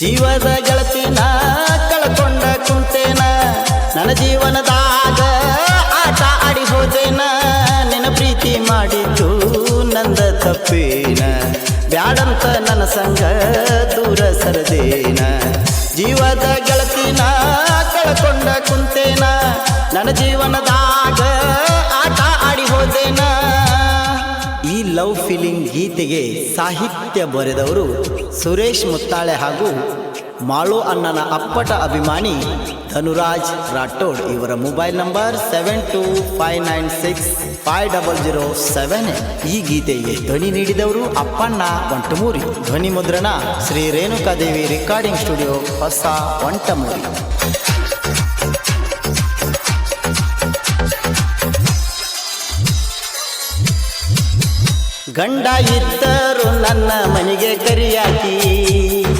ಜೀವದ ಗೆಳತಿನ ಕಳ್ಕೊಂಡ ಕುಂತೇನ. ನನ್ನ ಜೀವನದಾಗ ಆಟ ಆಡಿ ಹೋದೇನ ನಿನ್ನ ಪ್ರೀತಿ ಮಾಡಿದ್ದು ನಂದ ತಪ್ಪೇನ. ಬ್ಯಾಡಂತ ನನ್ನ ಸಂಗ ದೂರ ಸರದೇನ. ಜೀವದ ಗೆಳತಿನ ಕಳ್ಕೊಂಡ ಕುಂತೇನ. ನನ್ನ ಜೀವನದಾಗ ಲವ್ ಫೀಲಿಂಗ್ ಗೀತೆಗೆ ಸಾಹಿತ್ಯ ಬರೆದವರು ಸುರೇಶ್ ಮುತ್ತಾಳೆ ಹಾಗೂ ಮಾಳು ಅಣ್ಣನ ಅಪ್ಪಟ ಅಭಿಮಾನಿ ಧನುರಾಜ್ ರಾಠೋಡ್. ಇವರ mobile number seven two five nine six five double zero seven ಈ ಗೀತೆಗೆ ಧ್ವನಿ ನೀಡಿದವರು ಅಪ್ಪಣ್ಣ ಒಂಟಮೂರಿ ಧ್ವನಿ ಮುದ್ರಣ ಶ್ರೀ ರೇಣುಕಾದೇವಿ ರೆಕಾರ್ಡಿಂಗ್ ಸ್ಟುಡಿಯೋ ಹೊಸ ಒಂಟಮೂರಿ ಗಂಡ ಇತ್ತರು ನನ್ನ ಮನೆಗೆ ಕರಿಯಾಕಿ.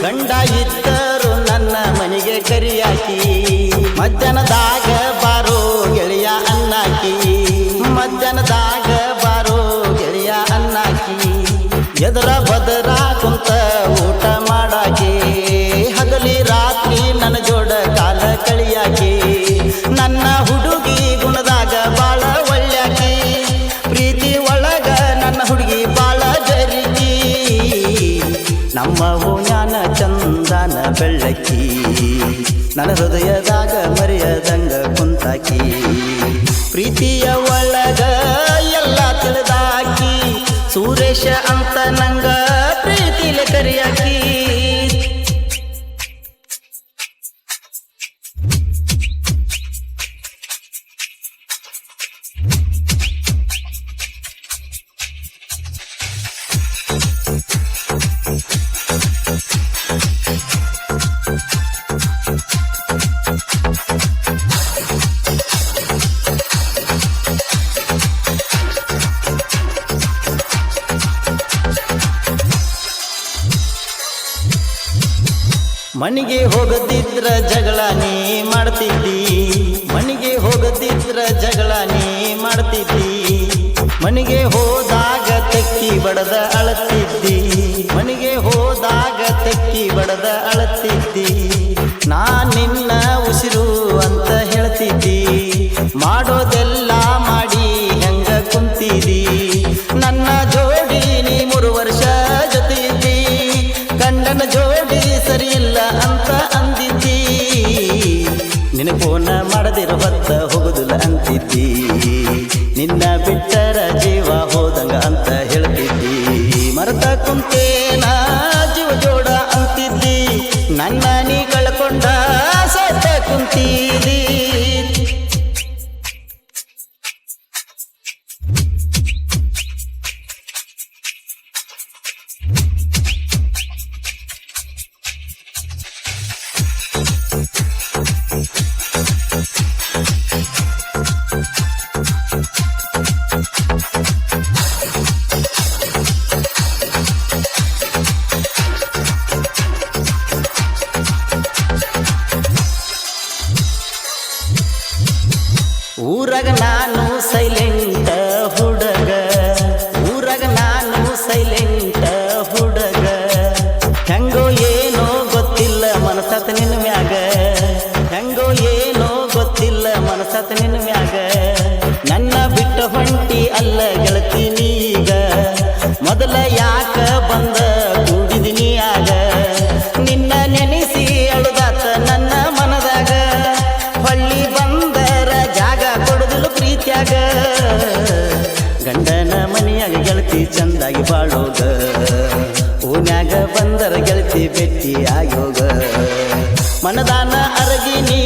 ಗಂಡ ಇತ್ತರು ನನ್ನ ಮನೆಗೆ ಕರಿಯಾಕಿ. ಮಧ್ಯಾಹ್ನದಾಗ ಬಾರೋ ಗೆಳೆಯ ಅನ್ನಾಕಿ. ಮಧ್ಯಾಹ್ನದಾಗ ಬಾರೋ ಗೆಳೆಯ ಅನ್ನಾಕಿ. ಎದರ ಬದರ ನಮ್ಮ ಜ್ಞಾನ ಚಂದನ ಬೆಳ್ಳಕ್ಕಿ ನನ್ನ ಹೃದಯದಾಗ ಮರೆಯದಂಗ ಮನೆಗೆ ಹೋಗದಿದ್ರ ಜಗಳ ನೀ ಮಾಡ್ತಿದ್ದಿ. ಮನೆಗೆ ಹೋಗದಿದ್ರ ಜಗಳ ನೀ ಮಾಡ್ತಿದ್ದಿ. ಮನೆಗೆ ಹೋದಾಗ ತಕ್ಕಿ ಬಡದ ಅಳತಿದ್ದಿ. ಮನೆಗೆ ಹೋದಾಗ ತಕ್ಕಿ ಬಡದ ಅಳತಿದ್ದಿ. ಮರತ ಕುಂತೇನ ಜೀವ ಜೋಡ ಅಂತಿದ್ದಿ. ನನ್ನ ನೀ ಕಳ್ಕೊಂಡ ಸತ್ತ ಕುಂತಿದಿ. ಊರಾಗ ನಾನು ಸೈಲೆಂಟ್ ಹುಡುಗ. ಊರಾಗ ನಾನು ಸೈಲೆಂಟ್ ಹುಡುಗ. ಹೆಂಗೋ ಏನೋ ಗೊತ್ತಿಲ್ಲ ಮನಸತ್ ನಿನ್ನ ಮ್ಯಾಗ. ಹೆಂಗೋ ಏನೋ ಗೊತ್ತಿಲ್ಲ ಮನಸತ್ ನಿನ್ನ ಮ್ಯಾಗ. ನನ್ನ ಬಿಟ್ಟ ಹೊಂಟಿ ಅಲ್ಲ ಗೆಳತಿ ನೀಗ. ಮೊದಲ ಯಾಕ ಬಂದ ಗಂಡನ ಮನೆಯಾಗ ಗೆಳತಿ ಚಂದಾಗಿ ಬಾಳೋಗ. ಓನ್ಯಾಗ ಬಂದರ ಗೆಳತಿ ಬೆಟ್ಟಿ ಆಗೋಗ ಮನದಾನ ಅರಗಿ ನೀ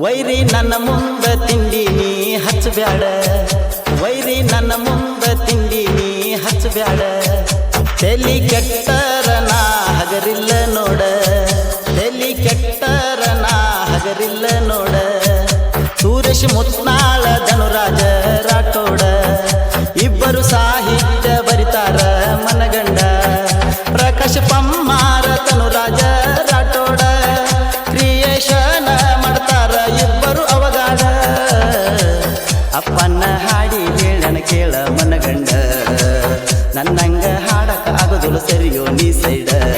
ವೈರಿ ನನ್ನ ಮುಂದ ತಿಂಡಿ ನೀ ಹಚ್ಚಬ್ಯಾಡ. ವೈರಿ ನನ್ನ ಮುಂದ ತಿಂಡಿ ನೀ ಹಚ್ಚಬ್ಯಾಡ. ತೆಲಿ ಕೆಟ್ಟರ ನಾ ಹಗರಿಲ್ಲ ನೋಡ. ತೆಲಿ ಕೆಟ್ಟರ ನಾ ಹಗರಿಲ್ಲ ನೋಡ. ಸೂರಶ್ ಮುತ್ನಾಳ ಧನುರಾಜ ರಾಠೋಡ. ಇಬ್ಬರು ಸಾಹಿತ್ಯ ಬರಿತಾರ ಮನಗಂಡ. ಪ್ರಕಾಶ್ ಪಮ್ಮಾರ செய்த